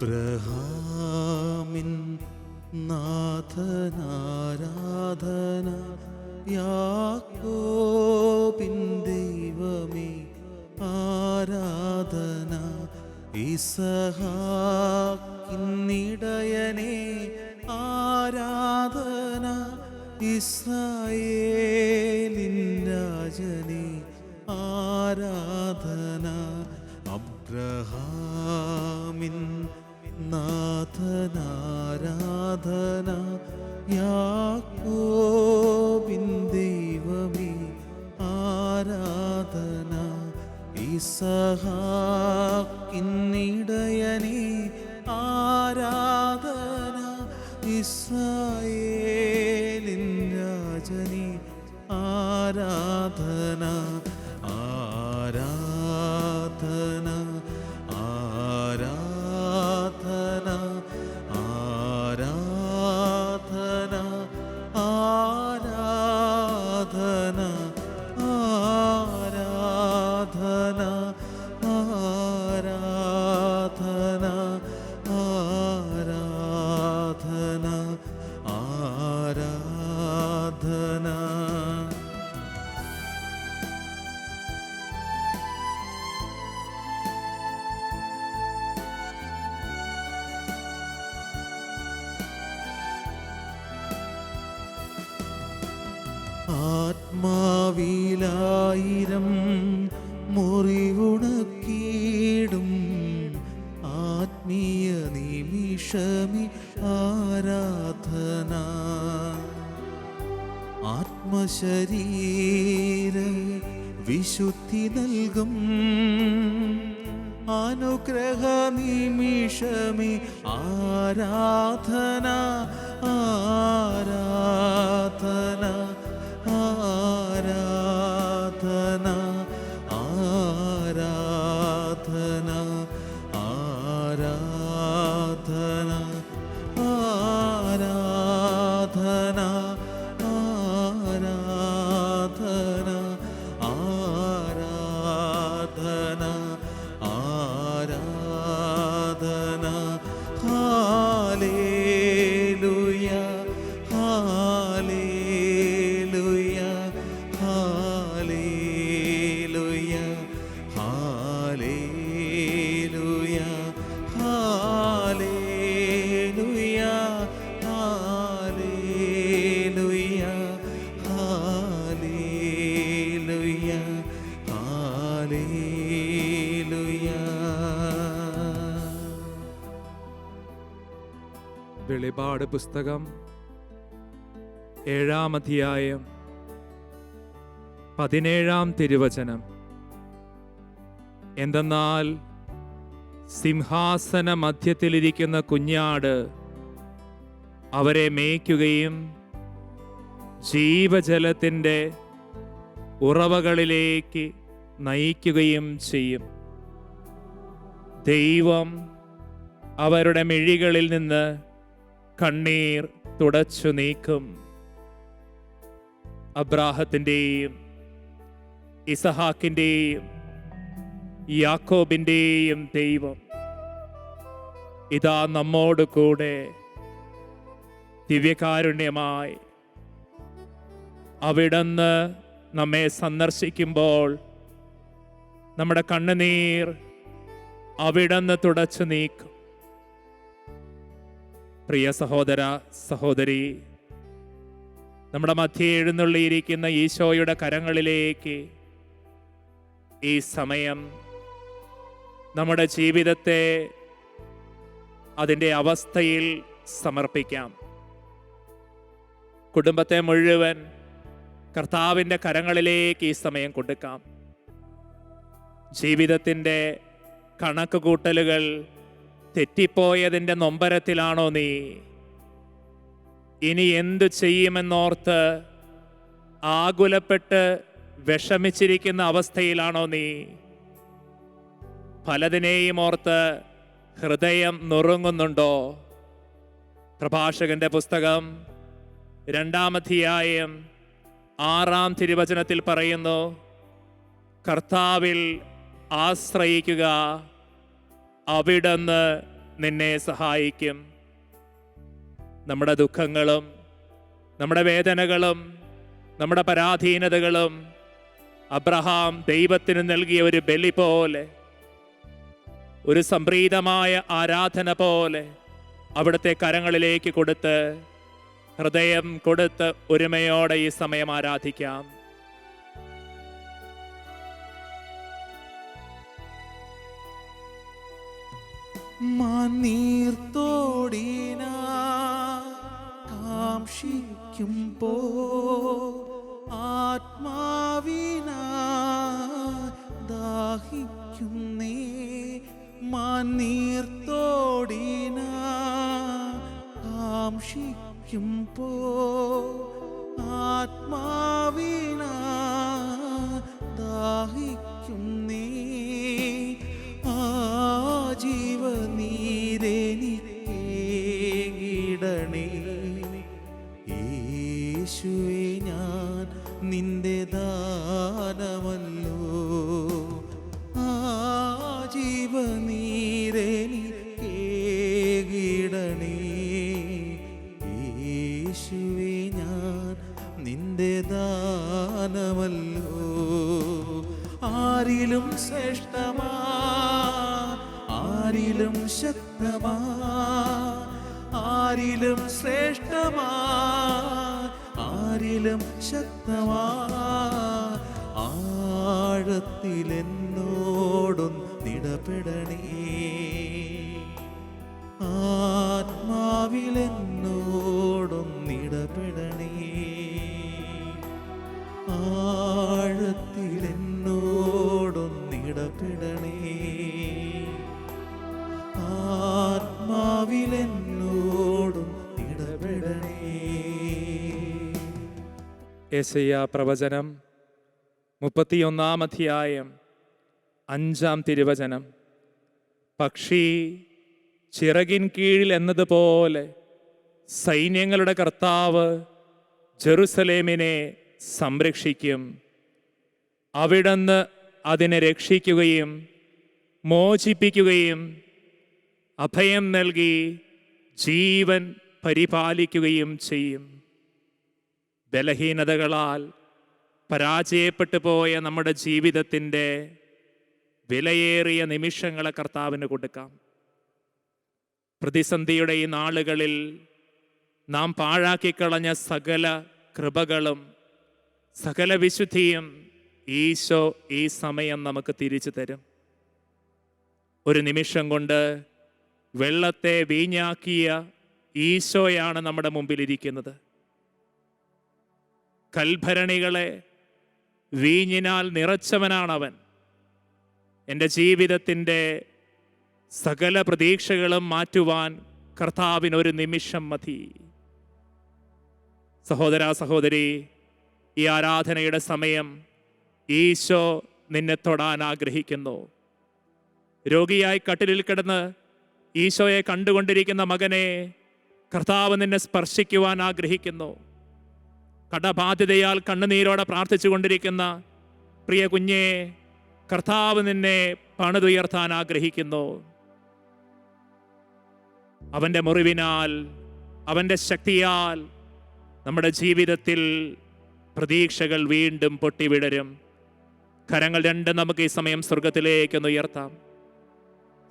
അബ്രഹാമിൻ നാഥനാരാധന യാക്കോബിൻ ദൈവമേ ആരാധന ഇസഹാക്കിന്നിടയനെ ആരാധന ഇസ്രായേലിൻ നാഥനാരാധന യാക്കോബിൻ ദൈവമേ ആരാധന. ഇസഹാക്കിന്നിടയനെ ആരാധന. ഇസ്രായേലിൻ വെളിപാട് പുസ്തകം. ഏഴാം അധ്യായം പതിനേഴാം തിരുവചനം. എന്തെന്നാൽ സിംഹാസന മധ്യത്തിലിരിക്കുന്ന കുഞ്ഞാട് അവരെ മേയ്ക്കുകയും ജീവജലത്തിന്റെ ഉറവകളിലേക്ക് നയിക്കുകയും ചെയ്യും. ദൈവം അവരുടെ മിഴികളിൽ നിന്ന് കണ്ണീർ തുടച്ചു നീക്കും. അബ്രാഹത്തിന്റെയും ഇസഹാക്കിന്റെയും യാക്കോബിന്റെയും ദൈവം ഇതാ നമ്മോട് കൂടെ ദിവ്യകാരുണ്യമായി അവിടുന്ന് നമ്മെ സന്ദർശിക്കുമ്പോൾ നമ്മുടെ കണ്ണുനീർ അവിടുന്ന് തുടച്ചു നീക്കും. പ്രിയ സഹോദര സഹോദരി നമ്മുടെ മധ്യേ എഴുന്നള്ളിയിരിക്കുന്ന ഈശോയുടെ കരങ്ങളിലേക്ക് ഈ സമയം നമ്മുടെ ജീവിതത്തെ അതിന്റെ അവസ്ഥയിൽ സമർപ്പിക്കാം. കുടുംബത്തെ മുഴുവൻ കർത്താവിന്റെ കരങ്ങളിലേക്ക് ഈ സമയം കൊടുക്കാം. ജീവിതത്തിന്റെ കണക്ക് കൂട്ടലുകൾ തെറ്റിപ്പോയതിന്റെ നൊമ്പരത്തിലാണോ നീ? ഇനി എന്തു ചെയ്യുമെന്നോർത്ത് ആകുലപ്പെട്ട് വിഷമിച്ചിരിക്കുന്ന അവസ്ഥയിലാണോ നീ? പലതിനെയും ഓർത്ത് ഹൃദയം നുറുങ്ങുന്നുണ്ടോ? പ്രഭാഷകന്റെ പുസ്തകം രണ്ടാമധ്യായം ആറാം തിരുവചനത്തിൽ പറയുന്നു കർത്താവിൽ ആശ്രയിക്കുക അവിടുന്ന് നിന്നെ സഹായിക്കും. നമ്മുടെ ദുഃഖങ്ങളും നമ്മുടെ വേദനകളും നമ്മുടെ പരാധീനതകളും അബ്രഹാം ദൈവത്തിന് നൽകിയ ഒരു ബലി പോലെ ഒരു സംപ്രീതമായ ആരാധന പോലെ അവിടുത്തെ കരങ്ങളിലേക്ക് കൊടുത്ത് ഹൃദയം കൊടുത്ത് ഒരുമയോടെ ഈ സമയം ആരാധിക്കാം. മാനീർത്തോടീന കാംക്ഷിക്കും പോ ആരിലും ശക്തമാ ആരിലും ശ്രേഷ്ഠമാ ആരിലും ശക്തമാ. ആഴത്തിലെന്നോടും നിടപെടണേ. ആത്മാവിലെന്നോടും നിടപെടണേ. ആ യേശയ്യ പ്രവചനം മുപ്പത്തിയൊന്നാം അധ്യായം അഞ്ചാം തിരുവചനം. പക്ഷി ചിറകിൻ കീഴിൽ എന്നതുപോലെ സൈന്യങ്ങളുടെ കർത്താവ് ജെറുസലേമിനെ സംരക്ഷിക്കും. അവിടുന്ന് അതിനെ രക്ഷിക്കുകയും മോചിപ്പിക്കുകയും അഭയം നൽകി ജീവൻ പരിപാലിക്കുകയും ചെയ്യും. ബലഹീനതകളാൽ പരാജയപ്പെട്ടു പോയ നമ്മുടെ ജീവിതത്തിന്റെ വിലയേറിയ നിമിഷങ്ങളെ കർത്താവിന് കൊടുക്കാം. പ്രതിസന്ധിയുടെ ഈ നാളുകളിൽ നാം പാഴാക്കിക്കളഞ്ഞ സകല കൃപകളും സകല വിശുദ്ധിയും ഈശോ ഈ സമയം നമുക്ക് തിരിച്ചു തരും. ഒരു നിമിഷം കൊണ്ട് വെള്ളത്തെ വീഞ്ഞാക്കിയ ഈശോയാണ് നമ്മുടെ മുമ്പിലിരിക്കുന്നത് കൽഭരണികളെ വീഞ്ഞിനാൽ നിറച്ചവനാണവൻ. എന്റെ ജീവിതത്തിന്റെ സകല പ്രതീക്ഷകളും മാറ്റുവാൻ കർത്താവിനൊരു നിമിഷം മതി. സഹോദര സഹോദരി ഈ ആരാധനയുടെ സമയം ഈശോ നിന്നെ തൊടാൻ ആഗ്രഹിക്കുന്നു. രോഗിയായി കട്ടിലിൽ കിടന്ന് ഈശോയെ കണ്ടുകൊണ്ടിരിക്കുന്ന മകനെ കർത്താവ് നിന്നെ സ്പർശിക്കുവാൻ ആഗ്രഹിക്കുന്നു. കടബാധ്യതയാൽ കണ്ണുനീരോടെ പ്രാർത്ഥിച്ചു കൊണ്ടിരിക്കുന്ന പ്രിയ കുഞ്ഞെ കർത്താവ് നിന്നെ പണിതുയർത്താൻ ആഗ്രഹിക്കുന്നു. അവന്റെ മുറിവിനാൽ അവന്റെ ശക്തിയാൽ നമ്മുടെ ജീവിതത്തിൽ പ്രതീക്ഷകൾ വീണ്ടും പൊട്ടിവിടരും. കരങ്ങൾ രണ്ടും നമുക്ക് ഈ സമയം സ്വർഗത്തിലേക്കൊന്ന് ഉയർത്താം.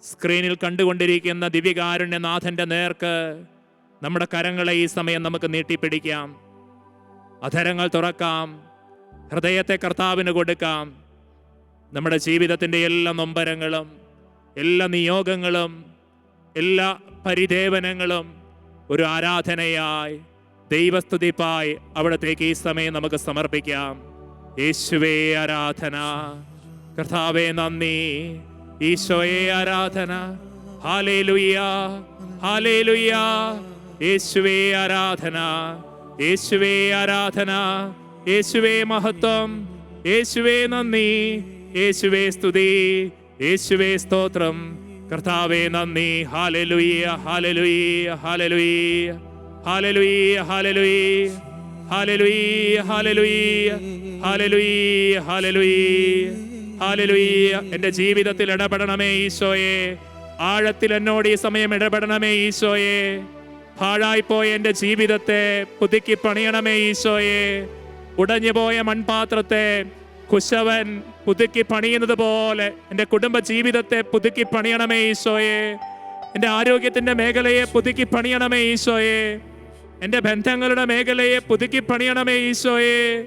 സ്ക്രീനിൽ കണ്ടുകൊണ്ടിരിക്കുന്ന ദിവ്യകാരുണ്യനാഥന്റെ നേർക്ക് നമ്മുടെ കരങ്ങളെ ഈ സമയം നമുക്ക് നീട്ടിപ്പിടിക്കാം. അധരങ്ങൾ തുറക്കാം. ഹൃദയത്തെ കർത്താവിന് കൊടുക്കാം. നമ്മുടെ ജീവിതത്തിന്റെ എല്ലാ നൊമ്പരങ്ങളും എല്ലാ നിയോഗങ്ങളും എല്ലാ പരിദേവനങ്ങളും ഒരു ആരാധനയായി ദൈവസ്തുതിപ്പായി അവിടത്തേക്ക് ഈ സമയം നമുക്ക് സമർപ്പിക്കാം. യേശുവേ ആരാധന. കർത്താവേ നന്ദി. ഈശോയെ ആരാധന. ഹാലേ ലുയ്യ ഹാലേ ലുയ്യ യേശുവേ ആരാധന. യേശുവേ ആരാധന യേശുവേ മഹത്വം യേശുവേ നന്ദി യേശുവേ സ്തുതി യേശുവേ സ്തോത്രം. കർത്താവേ നന്ദി. ഹാലലുയ്യ ഹാലലുയ്യ ഹാലലുയ്യ ഹാലലുയ്യ ഹാലലുയ്യ ഹാലലുയ്യ ഹാലലുയ്യ ഹാലലുയ്യ ഹാലലുയ്യ ഹാലലുയ്യ എന്റെ ജീവിതത്തിൽ ഇടപെടണമേ ഈശോയെ. ആഴത്തിൽ എന്നോട് ഈ സമയം ഇടപെടണമേ ഈശോയെ. പാഴായിപ്പോയ എന്റെ ജീവിതത്തെ പുതുക്കി പണിയണമേ ഈശോയെ. ഉടഞ്ഞുപോയ മൺപാത്രത്തെ കുശവൻ പുതുക്കി പണിയുന്നത് പോലെ എന്റെ കുടുംബ ജീവിതത്തെ പുതുക്കി പണിയണമേ ഈശോയെ. എന്റെ ആരോഗ്യത്തിന്റെ മേഖലയെ പുതുക്കി പണിയണമേ ഈശോയെ. എന്റെ ബന്ധങ്ങളുടെ മേഖലയെ പുതുക്കി പണിയണമേ ഈശോയെ.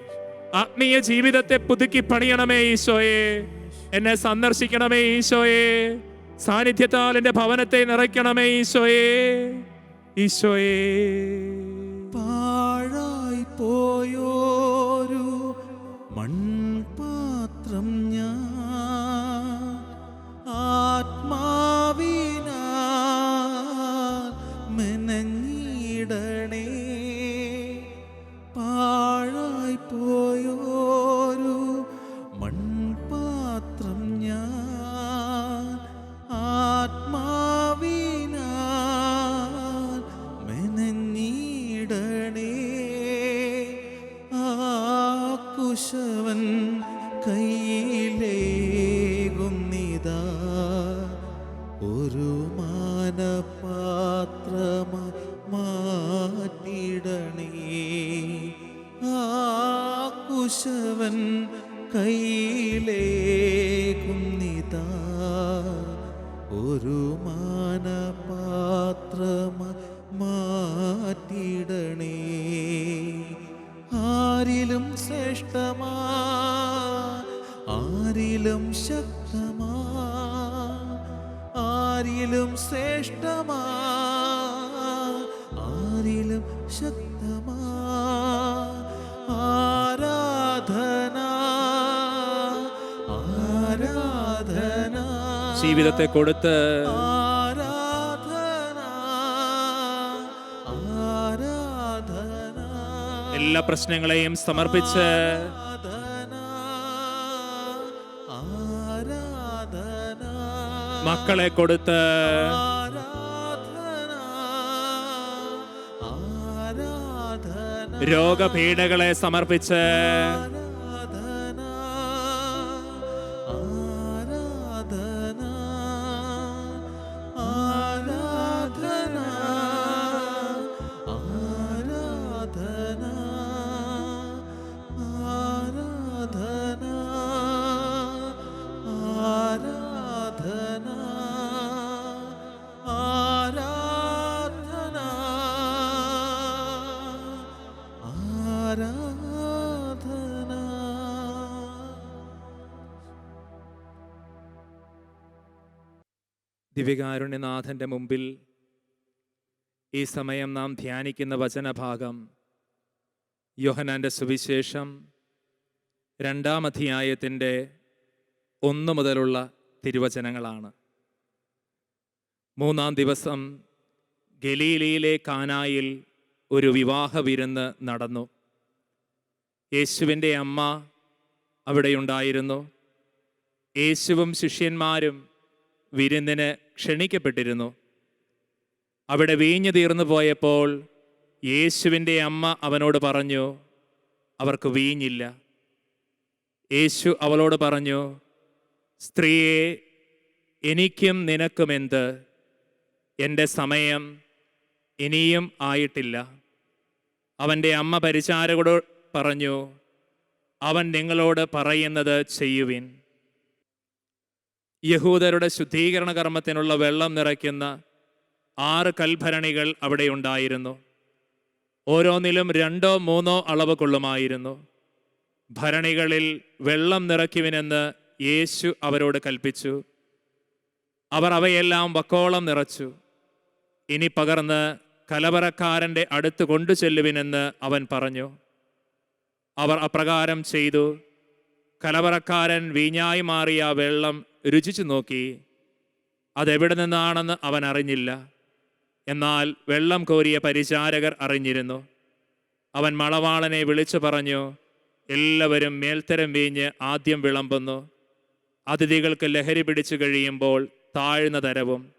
ആത്മീയ ജീവിതത്തെ പുതുക്കി പണിയണമേ ഈശോയെ. എന്നെ സന്ദർശിക്കണമേ ഈശോയെ. സാന്നിധ്യത്താൽ എന്റെ ഭവനത്തെ നിറയ്ക്കണമേ ഈശോയെ. ഈശോയെ. പാഴായി പോയോരു ജീവിതത്തെ കൊടുത്ത് എല്ലാ പ്രശ്നങ്ങളെയും സമർപ്പിച്ച് മക്കളെ കൊടുത്ത് രോഗപീഠകളെ സമർപ്പിച്ച് ദിവ്യകാരുണ്യനാഥന്റെ മുമ്പിൽ ഈ സമയം നാം ധ്യാനിക്കുന്ന വചനഭാഗം യോഹനാന്റെ സുവിശേഷം രണ്ടാം അധ്യായത്തിന്റെ ഒന്ന് മുതലുള്ള തിരുവചനങ്ങളാണ്. മൂന്നാം ദിവസം ഗലീലയിലെ കാനായിൽ ഒരു വിവാഹ വിരുന്ന് നടന്നു. യേശുവിന്റെ അമ്മ അവിടെയുണ്ടായിരുന്നു. യേശുവും ശിഷ്യന്മാരും വിരുന്നിന് ക്ഷണിക്കപ്പെട്ടിരുന്നു. അവിടെ വീഞ്ഞു തീർന്നു പോയപ്പോൾ യേശുവിന്റെ അമ്മ അവനോട് പറഞ്ഞു അവർക്ക് വീഞ്ഞില്ല. യേശു അവളോട് പറഞ്ഞു സ്ത്രീയെ എനിക്കും നിനക്കും എന്ത് എന്റെ സമയം ഇനിയും ആയിട്ടില്ല. അവന്റെ അമ്മ പരിചാരകോട് പറഞ്ഞു അവൻ നിങ്ങളോട് പറയുന്നത് ചെയ്യുവിൻ. യഹൂദരുടെ ശുദ്ധീകരണ കർമ്മത്തിനുള്ള വെള്ളം നിറയ്ക്കുന്ന ആറ് കൽഭരണികൾ അവിടെ ഉണ്ടായിരുന്നു. ഓരോന്നിലും രണ്ടോ മൂന്നോ അളവ് കൊള്ളുമായിരുന്നു ഭരണികളിൽ വെള്ളം നിറയ്ക്കുവിനെന്ന് യേശു അവരോട് കൽപ്പിച്ചു. അവർ അവയെല്ലാം വക്കോളം നിറച്ചു. ഇനി പകർന്ന് കലവറക്കാരന്റെ അടുത്ത് കൊണ്ടു ചെല്ലുവിനെന്ന് അവൻ പറഞ്ഞു. അവർ അപ്രകാരം ചെയ്തു. കലവറക്കാരൻ വീഞ്ഞായി മാറിയ വെള്ളം രുചിച്ചു നോക്കി. അതെവിടെ നിന്നാണെന്ന് അവൻ അറിഞ്ഞില്ല. എന്നാൽ വെള്ളം കോരിയ പരിചാരകർ അറിഞ്ഞിരുന്നു. അവൻ മളവാളനെ വിളിച്ചു പറഞ്ഞു എല്ലാവരും മേൽത്തരം വീഞ്ഞ് ആദ്യം വിളമ്പുന്നു. അതിഥികൾക്ക് ലഹരി പിടിച്ചു കഴിയുമ്പോൾ താഴ്ന്ന തരവും.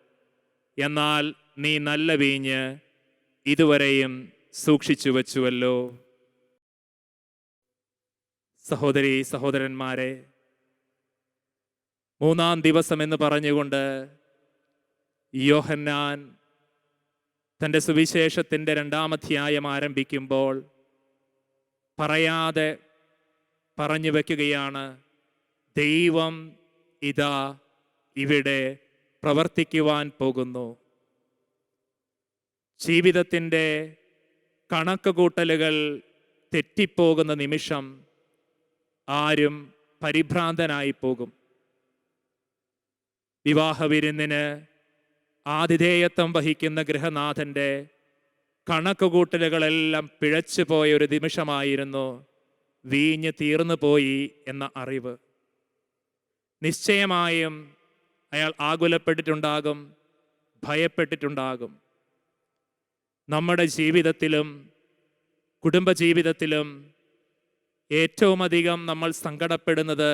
എന്നാൽ നീ നല്ല വീഞ്ഞ് ഇതുവരെയും സൂക്ഷിച്ചു വച്ചുവല്ലോ. സഹോദരി സഹോദരന്മാരെ മൂന്നാം ദിവസം എന്ന് പറഞ്ഞുകൊണ്ട് യോഹന്നാൻ തന്റെ സുവിശേഷത്തിന്റെ രണ്ടാമധ്യായം ആരംഭിക്കുമ്പോൾ പറയാതെ പറഞ്ഞു വയ്ക്കുകയാണ് ദൈവം ഇതാ ഇവിടെ പ്രവർത്തിക്കുവാൻ പോകുന്നു. ജീവിതത്തിന്റെ കണക്ക് കൂട്ടലുകൾ തെറ്റിപ്പോകുന്ന നിമിഷം ആരും പരിഭ്രാന്തനായി പോകും വിവാഹ വിരുന്നിന് ആതിഥേയത്വം വഹിക്കുന്ന ഗൃഹനാഥന്റെ കണക്കുകൂട്ടലുകളെല്ലാം പിഴച്ചു പോയ ഒരു നിമിഷമായിരുന്നു വീഞ്ഞ് തീർന്നു പോയി എന്ന അറിവ്. നിശ്ചയമായും അയാൾ ആകുലപ്പെട്ടിട്ടുണ്ടാകും ഭയപ്പെട്ടിട്ടുണ്ടാകും. നമ്മുടെ ജീവിതത്തിലും കുടുംബജീവിതത്തിലും ഏറ്റവും അധികം നമ്മൾ സങ്കടപ്പെടുന്നത്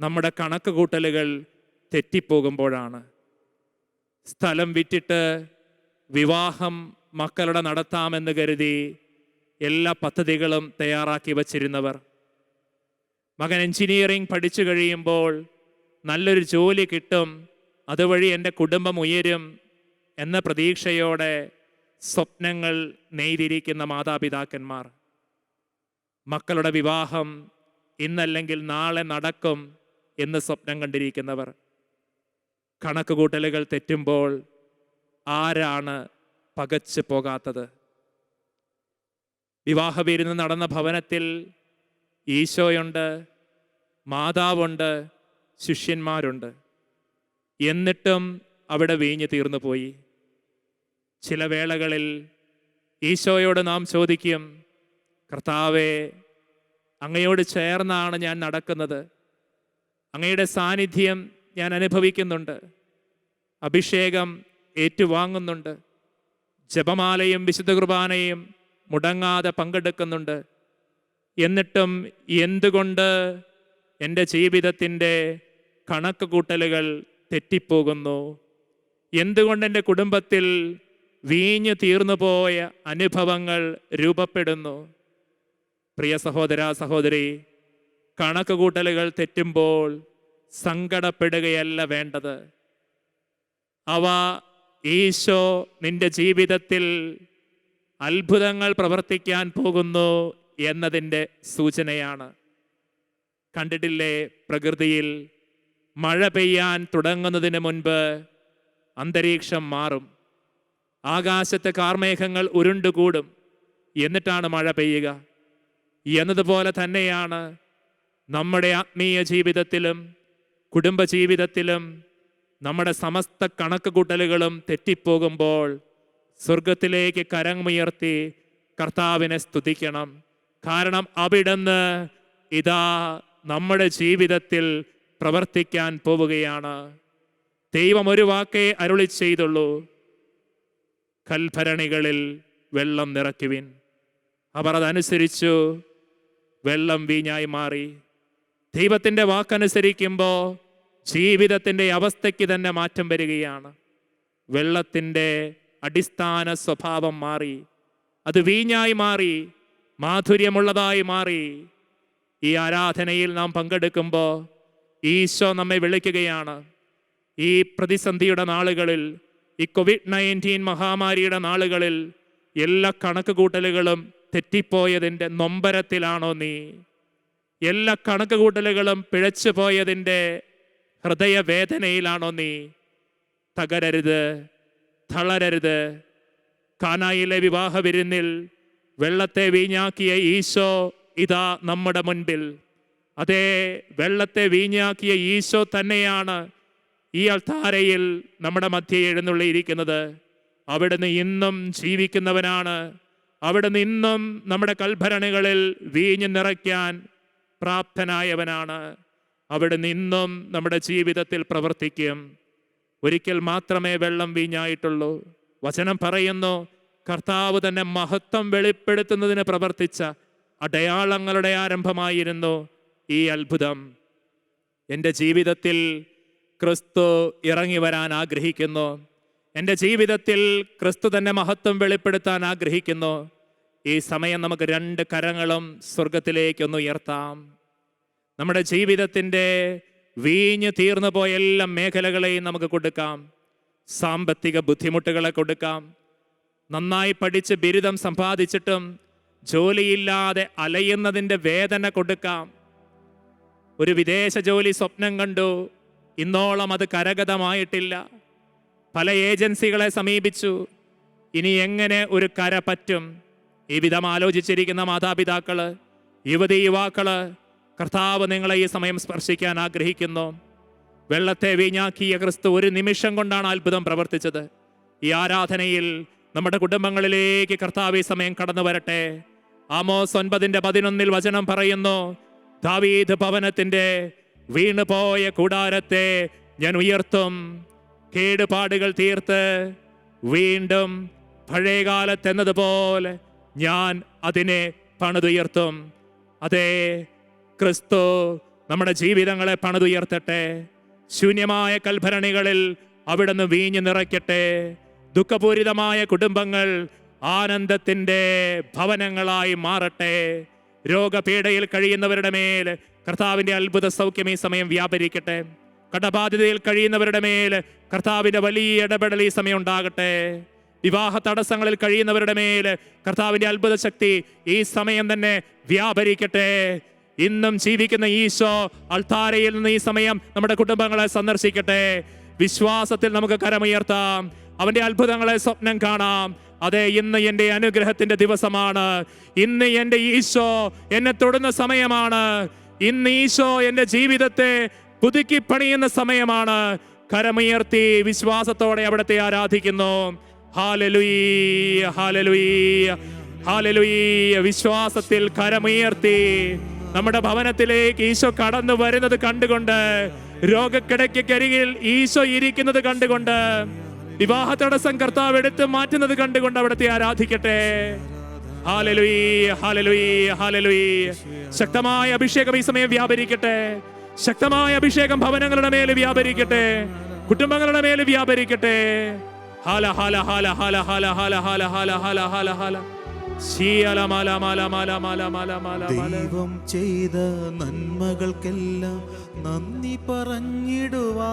നമ്മുടെ കണക്ക് കൂട്ടലുകൾ തെറ്റിപ്പോകുമ്പോഴാണ്. സ്ഥലം വിറ്റിട്ട് വിവാഹം മക്കളുടെ നടത്താമെന്ന് കരുതി എല്ലാ പദ്ധതികളും തയ്യാറാക്കി വച്ചിരുന്നവർ. മകൻ എഞ്ചിനീയറിംഗ് പഠിച്ചു കഴിയുമ്പോൾ നല്ലൊരു ജോലി കിട്ടും അതുവഴി എന്റെ കുടുംബം ഉയരും എന്ന പ്രതീക്ഷയോടെ സ്വപ്നങ്ങൾ നെയ്തിരിക്കുന്ന മാതാപിതാക്കന്മാർ. മക്കളുടെ വിവാഹം ഇന്നല്ലെങ്കിൽ നാളെ നടക്കും എന്ന് സ്വപ്നം കണ്ടിരിക്കുന്നവർ. കണക്ക് കൂട്ടലുകൾ തെറ്റുമ്പോൾ ആരാണ് പകച്ചു പോകാത്തത്? വിവാഹ വിരുന്ന് നടന്ന ഭവനത്തിൽ ഈശോയുണ്ട് മാതാവുണ്ട് ശിഷ്യന്മാരുണ്ട്. എന്നിട്ടും അവിടെ വീഞ്ഞു തീർന്നു പോയി. ചില വേളകളിൽ ഈശോയോട് നാം ചോദിക്കും കർത്താവെ അങ്ങയോട് ചേർന്നാണ് ഞാൻ നടക്കുന്നത്. അങ്ങയുടെ സാന്നിധ്യം ഞാൻ അനുഭവിക്കുന്നുണ്ട്. അഭിഷേകം ഏറ്റുവാങ്ങുന്നുണ്ട്. ജപമാലയും വിശുദ്ധ കുർബാനയും മുടങ്ങാതെ പങ്കെടുക്കുന്നുണ്ട്. എന്നിട്ടും എന്തുകൊണ്ട് എന്റെ ജീവിതത്തിന്റെ കണക്ക് കൂട്ടലുകൾ തെറ്റിപ്പോകുന്നു? എന്തുകൊണ്ട് എന്റെ കുടുംബത്തിൽ വീഞ്ഞു തീർന്നു പോയ അനുഭവങ്ങൾ രൂപപ്പെടുന്നു? പ്രിയ സഹോദര സഹോദരി കണക്ക് കൂട്ടലുകൾ തെറ്റുമ്പോൾ സങ്കടപ്പെടുകയല്ല വേണ്ടത്. അവ ഈശോ നിന്റെ ജീവിതത്തിൽ അത്ഭുതങ്ങൾ പ്രവർത്തിക്കാൻ പോകുന്നു എന്നതിന്റെ സൂചനയാണ്. കണ്ടിട്ടില്ലേ പ്രകൃതിയിൽ മഴ പെയ്യാൻ തുടങ്ങുന്നതിന് മുൻപ് അന്തരീക്ഷം മാറും. ആകാശത്തെ കാർമേഘങ്ങൾ ഉരുണ്ടുകൂടും. എന്നിട്ടാണ് മഴ പെയ്യുക. എന്നതുപോലെ തന്നെയാണ് നമ്മുടെ ആത്മീയ ജീവിതത്തിലും കുടുംബജീവിതത്തിലും നമ്മുടെ സമസ്ത കണക്കുകൂട്ടലുകളും തെറ്റിപ്പോകുമ്പോൾ സ്വർഗത്തിലേക്ക് കരങ്ങുയർത്തി കർത്താവിനെ സ്തുതിക്കണം. കാരണം അവിടുന്ന് ഇതാ നമ്മുടെ ജീവിതത്തിൽ പ്രവർത്തിക്കാൻ പോവുകയാണ്. ദൈവം ഒരു വാക്കേ അരുളി ചെയ്തുള്ളൂ. കൽഭരണികളിൽ വെള്ളം നിറയ്ക്കുവിൻ. അവർ അതനുസരിച്ചു വെള്ളം വീഞ്ഞായി മാറി. ദൈവത്തിന്റെ വാക്കനുസരിക്കുമ്പോൾ ജീവിതത്തിന്റെ അവസ്ഥയ്ക്ക് തന്നെ മാറ്റം വരികയാണ്. വെള്ളത്തിന്റെ അടിസ്ഥാന സ്വഭാവം മാറി. അത് വീഞ്ഞായി മാറി മാധുര്യമുള്ളതായി മാറി. ഈ ആരാധനയിൽ നാം പങ്കെടുക്കുമ്പോൾ ഈശോ നമ്മെ വിളിക്കുകയാണ്. ഈ പ്രതിസന്ധിയുടെ നാളുകളിൽ ഈ കോവിഡ് നയന്റീൻ മഹാമാരിയുടെ നാളുകളിൽ എല്ലാ കണക്കുകൂട്ടലുകളും തെറ്റിപ്പോയതിന്റെ നൊമ്പരത്തിലാണോ നീ? എല്ലാ കണക്കുകൂട്ടലുകളും പിഴച്ചു പോയതിന്റെ ഹൃദയവേദനയിലാണോ നീ? തകരരുത് തളരരുത്. കാനായിലെ വിവാഹ വിരുന്നിൽ വെള്ളത്തെ വീഞ്ഞാക്കിയ ഈശോ ഇതാ നമ്മുടെ മുൻപിൽ. അതേ വെള്ളത്തെ വീഞ്ഞാക്കിയ ഈശോ തന്നെയാണ് ഈ അൾത്താരയിൽ നമ്മുടെ മധ്യ എഴുന്നള്ളിയിരിക്കുന്നത്. അവിടുന്ന് ഇന്നും ജീവിക്കുന്നവനാണ്. അവിടുന്ന് നിന്നും നമ്മുടെ കൽഭരണികളിൽ വീഞ്ഞു നിറയ്ക്കാൻ പ്രാപ്തനായവനാണ്. അവിടെ നിന്നും നമ്മുടെ ജീവിതത്തിൽ പ്രവർത്തിക്കും. ഒരിക്കൽ മാത്രമേ വെള്ളം വീഞ്ഞായിട്ടുള്ളൂ. വചനം പറയുന്നു കർത്താവ് തന്നെ മഹത്വം വെളിപ്പെടുത്തുന്നതിന് പ്രവർത്തിച്ച അടയാളങ്ങളുടെ ആരംഭമായിരുന്നു ഈ അത്ഭുതം. എന്റെ ജീവിതത്തിൽ ക്രിസ്തു ഇറങ്ങി വരാൻ ആഗ്രഹിക്കുന്നു. എന്റെ ജീവിതത്തിൽ ക്രിസ്തു തന്നെ മഹത്വം വെളിപ്പെടുത്താൻ ആഗ്രഹിക്കുന്നു. ഈ സമയം നമുക്ക് രണ്ട് കരങ്ങളും സ്വർഗത്തിലേക്കൊന്ന് ഉയർത്താം. നമ്മുടെ ജീവിതത്തിന്റെ വീഞ്ഞ് തീർന്നു പോയ എല്ലാ മേഖലകളെയും നമുക്ക് കൊടുക്കാം. സാമ്പത്തിക ബുദ്ധിമുട്ടുകളെ കൊടുക്കാം. നന്നായി പഠിച്ച് ബിരുദം സമ്പാദിച്ചിട്ടും ജോലിയില്ലാതെ അലയുന്നതിന്റെ വേദന കൊടുക്കാം. ഒരു വിദേശ ജോലി സ്വപ്നം കണ്ടു. ഇന്നോളം അത് കരഗതമായിട്ടില്ല. പല ഏജൻസികളെ സമീപിച്ചു. ഇനി എങ്ങനെ ഒരു കര പറ്റും? ഈ വിധം ആലോചിച്ചിരിക്കുന്ന മാതാപിതാക്കൾ യുവതി യുവാക്കൾ കർത്താവ് നിങ്ങളെ ഈ സമയം സ്പർശിക്കാൻ ആഗ്രഹിക്കുന്നു. വെള്ളത്തെ വീഞ്ഞാക്കിയ ക്രിസ്തു ഒരു നിമിഷം കൊണ്ടാണ് അത്ഭുതം പ്രവർത്തിച്ചത്. ഈ ആരാധനയിൽ നമ്മുടെ കുടുംബങ്ങളിലേക്ക് കർത്താവ് ഈ സമയം കടന്നു വരട്ടെ. ആമോസ് ഒൻപതിന്റെ പതിനൊന്നിൽ വചനം പറയുന്നു ദാവീദ് ഭവനത്തിന്റെ വീണുപോയ കൂടാരത്തെ ഞാൻ ഉയർത്തും. കേടുപാടുകൾ തീർത്ത് വീണ്ടും പഴയകാലത്തെന്നതുപോലെ ഞാൻ അതിനെ പണിതുയർത്തും. അതേ ക്രിസ്തു നമ്മുടെ ജീവിതങ്ങളെ പണിതുയർത്തട്ടെ. ശൂന്യമായ കൽഭരണികളിൽ അവിടുന്ന് വീഞ്ഞു നിറയ്ക്കട്ടെ. ദുഃഖപൂരിതമായ കുടുംബങ്ങൾ ആനന്ദത്തിന്റെ ഭവനങ്ങളായി മാറട്ടെ. രോഗപീഠയിൽ കഴിയുന്നവരുടെ മേൽ കർത്താവിന്റെ അത്ഭുത സൗഖ്യം ഈ സമയം വ്യാപരിക്കട്ടെ. കടബാധിതയിൽ കഴിയുന്നവരുടെ മേൽ കർത്താവിന്റെ വലിയ ഇടപെടൽ ഈ സമയം ഉണ്ടാകട്ടെ. വിവാഹ തടസ്സങ്ങളിൽ കഴിയുന്നവരുടെ മേൽ കർത്താവിന്റെ അത്ഭുത ശക്തി ഈ സമയം തന്നെ വ്യാപരിക്കട്ടെ. ഇന്നും ജീവിക്കുന്ന ഈശോ അൾത്താരയിൽ നിന്ന് ഈ സമയം നമ്മുടെ കുടുംബങ്ങളെ സന്ദർശിക്കട്ടെ. വിശ്വാസത്തിൽ നമുക്ക് കരമുയർത്താം. അവന്റെ അത്ഭുതങ്ങളെ സ്വപ്നം കാണാം. അതെ ഇന്ന് എന്റെ അനുഗ്രഹത്തിന്റെ ദിവസമാണ്. ഇന്ന് എന്റെ ഈശോ എന്നെ തൊടുന്ന സമയമാണ്. ഇന്ന് ഈശോ എന്റെ ജീവിതത്തെ പുതുക്കി പണിയുന്ന സമയമാണ്. കരമുയർത്തി വിശ്വാസത്തോടെ അവിടത്തെ ആരാധിക്കുന്നു. ഹാലലുയ്യ ഹാലലുയ്യ ഹാലലുയ്യ വിശ്വാസത്തിൽ കരമുയർത്തി നമ്മുടെ ഭവനത്തിലേക്ക് ഈശോ കടന്നു വരുന്നത് കണ്ടുകൊണ്ട് രോഗക്കിടയ്ക്കരികിൽ ഈശോ ഇരിക്കുന്നത് കണ്ടുകൊണ്ട് വിവാഹ തടസ്സം കർത്താവ് എടുത്ത് മാറ്റുന്നത് കണ്ടുകൊണ്ട് അവിടത്തെ ആരാധിക്കട്ടെ. ഹാലലുയി ഹാലലുയി ഹാലലുയി ശക്തമായ അഭിഷേകം ഈ സമയം വ്യാപരിക്കട്ടെ. ശക്തമായ അഭിഷേകം ഭവനങ്ങളുടെ മേൽ വ്യാപരിക്കട്ടെ കുടുംബങ്ങളുടെ മേൽ വ്യാപരിക്കട്ടെ ഹാല ഹാല ഹാല ഹാല ഹാല ഹാല ഹാല ഹാല ഹാല ഹാല ഹാല ദൈവം ചെയ്ത നന്മകൾക്കെല്ലാം നന്ദി പറഞ്ഞിടുവാ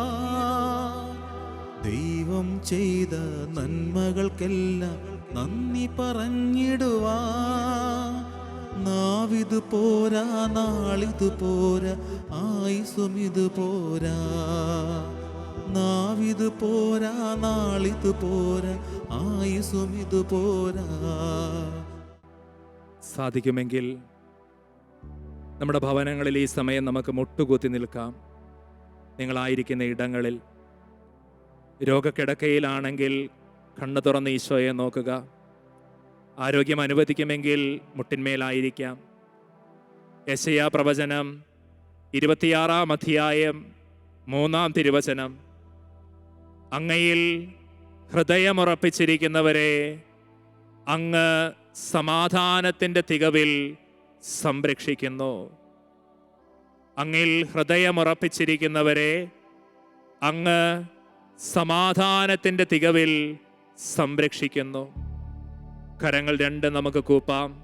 ദൈവം ചെയ്ത നന്മകൾക്കെല്ലാം നന്ദി പറഞ്ഞിടുവാ പോരാ നാളിത് പോരാ ആയുസും ഇത് പോരാ. നാവിത് പോരാ നാളിത് പോരാ ആയുസും ഇത് പോരാ. സാധിക്കുമെങ്കിൽ നമ്മുടെ ഭവനങ്ങളിൽ ഈ സമയം നമുക്ക് മുട്ടുകുത്തി നിൽക്കാം. നിങ്ങളായിരിക്കുന്ന ഇടങ്ങളിൽ രോഗക്കിടക്കയിലാണെങ്കിൽ കണ്ണു തുറന്ന് ഈശോയെ നോക്കുക. ആരോഗ്യം അനുവദിക്കുമെങ്കിൽ മുട്ടിന്മേലായിരിക്കാം. യശയാ പ്രവചനം ഇരുപത്തിയാറാം അധ്യായം മൂന്നാം തിരുവചനം. അങ്ങയിൽ ഹൃദയമുറപ്പിച്ചിരിക്കുന്നവരെ അങ്ങ് സമാധാനത്തിന്റെ തികവിൽ സംരക്ഷിക്കുന്നു. അങ്ങിൽ ഹൃദയമുറപ്പിച്ചിരിക്കുന്നവരെ അങ്ങ് സമാധാനത്തിന്റെ തികവിൽ സംരക്ഷിക്കുന്നു. കരങ്ങൾ രണ്ട് നമുക്ക് കൂപ്പാം.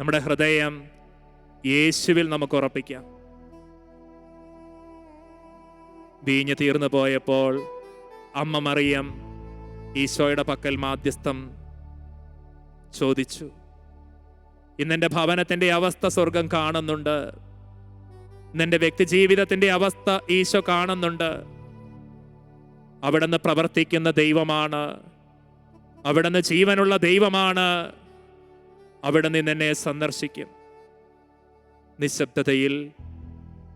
നമ്മുടെ ഹൃദയം യേശുവിൽ നമുക്ക് ഉറപ്പിക്കാം. വീഞ്ഞ് തീർന്നു പോയപ്പോൾ അമ്മ മറിയം ഈശോയുടെ പക്കൽ മാധ്യസ്ഥം ചോദിച്ചു ഇന്നെന്റെ ഭവനത്തിന്റെ അവസ്ഥ സ്വർഗം കാണുന്നുണ്ട്. ഇന്നെന്റെ വ്യക്തി ജീവിതത്തിന്റെ അവസ്ഥ ഈശോ കാണുന്നുണ്ട്. അവിടുന്ന് പ്രവർത്തിക്കുന്ന ദൈവമാണ്. അവിടുന്ന് ജീവനുള്ള ദൈവമാണ്. അവിടുന്ന് എന്നെ സന്ദർശിക്കും. നിശബ്ദതയിൽ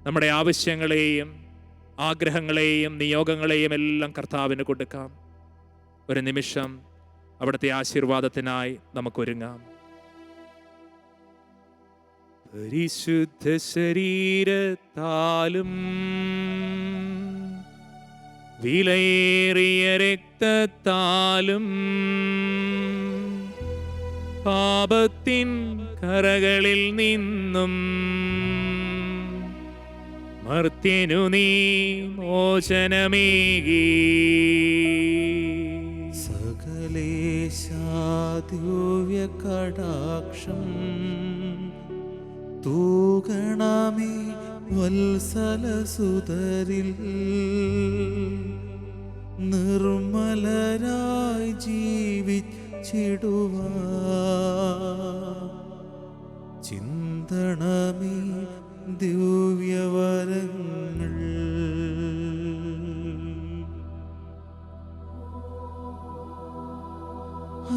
നമ്മുടെ ആവശ്യങ്ങളെയും ആഗ്രഹങ്ങളെയും നിയോഗങ്ങളെയും എല്ലാം കർത്താവിന് കൊടുക്കാം. ഒരു നിമിഷം അവിടുത്തെ ആശീർവാദത്തിനായി നമുക്കൊരുങ്ങാം. പരിശുദ്ധ ശരീരത്താലും വിലയേറിയ രക്തത്താലും പാപത്തിൻ കറകളിൽ നിന്നും മർത്യനു നീ മോചനമേകി. സകലേശാദ്യോവ്യ കടാക്ഷം തൂകണമേ വത്സലസുതരിൽ നിർമ്മലരായി ജീവിച്ചിടുവാ ചിന്തണമേ ദിവ്യവരങ്ങൾ.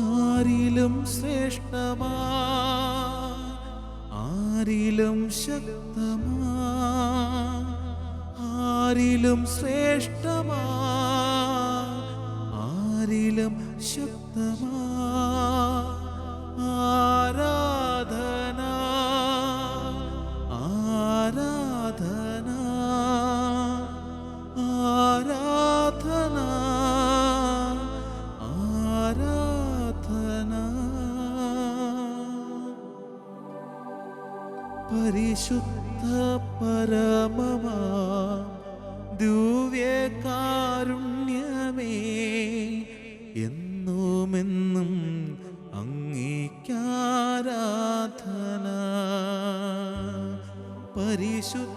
ആരിലും ശ്രേഷ്ഠമാ ആരിലും ശക്തമാ ആരിലും ശ്രേഷ്ഠമാ പരിശുദ്ധ